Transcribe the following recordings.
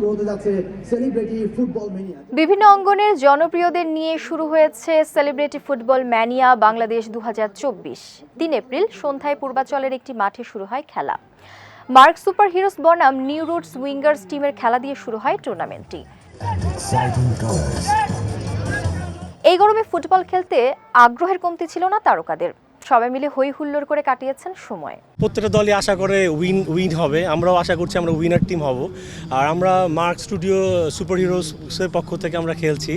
শুরু হতে যাচ্ছে সেলিব্রিটি ফুটবল মেনিয়া বিভিন্ন অঙ্গনের জনপ্রিয়দের নিয়ে শুরু হয়েছে সেলিব্রিটি ফুটবল ম্যানিয়া বাংলাদেশ দু তিন এপ্রিল সন্ধ্যায় পূর্বাচলের একটি মাঠে শুরু হয় খেলা। মার্ক সুপার হিরোস বনাম নিউ রুটস উইঙ্গার্স টিমের খেলা দিয়ে শুরু হয় টুর্নামেন্টটি এই গরমে ফুটবল খেলতে আগ্রহের কমতি ছিল না তারকাদের। সবাই মিলে হই হুল্লোড় করে কাটিয়েছেন সময়। প্রত্যেকটা দলই আশা করে উইন উইন হবে। আমরাও আশা করছি আমরা উইনার টিম হব। আর আমরা মার্ক স্টুডিও সুপার হিরোসের পক্ষ থেকে আমরা খেলছি।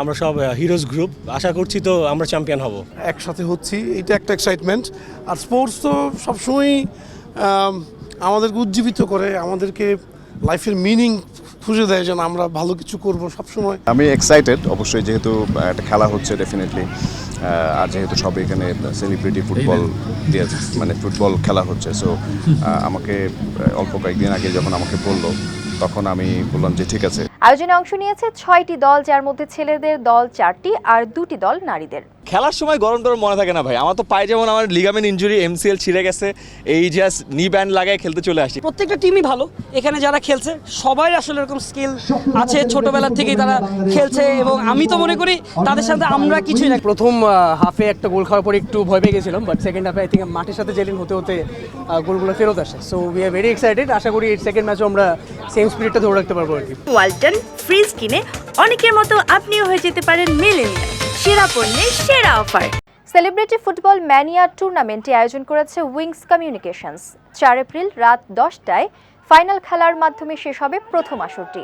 আমরা সব হিরোজ গ্রুপ। আশা করছি তো আমরা চ্যাম্পিয়ন হব। একসাথে হচ্ছি। এটা একটা এক্সাইটমেন্ট আর স্পোর্টস তো সবসময়ই আম, আমাদেরকে উজ্জীবিত করে আমাদেরকে লাইফের মিনিং খুঁজে দেয় যেন আমরা ভালো কিছু করব সবসময়। আমি এক্সাইটেড অবশ্যই যেহেতু একটা খেলা হচ্ছে ডেফিনেটলি আর যেহেতু সব এখানে সেলিব্রিটি ফুটবল দিয়ে মানে ফুটবল খেলা হচ্ছে সো আমাকে অল্প কয়েকদিন আগে যখন আমাকে বলল তখন আমি বললাম যে ঠিক আছে। আয়োজনে অংশ নিয়েছে ছয়টি দল যার মধ্যে ছেলেদের দল চারটি আর দুটি দল নারীদের। খেলার সময় গরম টরম মনে থাকে না ভাই। আমার তো পায়ে যেমন আমার লিগামেন্ট ইঞ্জুরি এমসিএল ছিঁড়ে গেছে এই জাস্ট নি ব্যান্ড লাগায় খেলতে চলে আসি। প্রত্যেকটা টিমই ভালো এখানে যারা খেলছে সবাই আসলে এরকম স্কিল আছে ছোটবেলা থেকেই তারা খেলছে এবং আমি তো মনে করি তাদের সাথে আমরা কিছুই না। প্রথম হাফে একটা গোল খাওয়ার পর একটু ভয় পেয়ে গেছিলাম বাট সেকেন্ড হাফে আই থিঙ্ক মাঠের সাথে জেলিন হতে হতে গোলগুলো ফেরত আসে। So we are very excited আশা করি সেকেন্ড ম্যাচও আমরা সেম স্পিরিটটা ধরে রাখতে পারব আর কি। ওয়ালটন ফ্রিজ কিনে অনেকের মতো আপনিও হয়ে যেতে পারেন মিলেনিয়াল। সেরা পণ্যের সেরা অফার। সেলিব্রিটি ফুটবল ম্যানিয়া টুর্নামেন্টটি আয়োজন করেছে উইংস কমিউনিকেশনস চার এপ্রিল রাত দশটায় ফাইনাল খেলার মাধ্যমে শেষ হবে প্রথম আসরটি।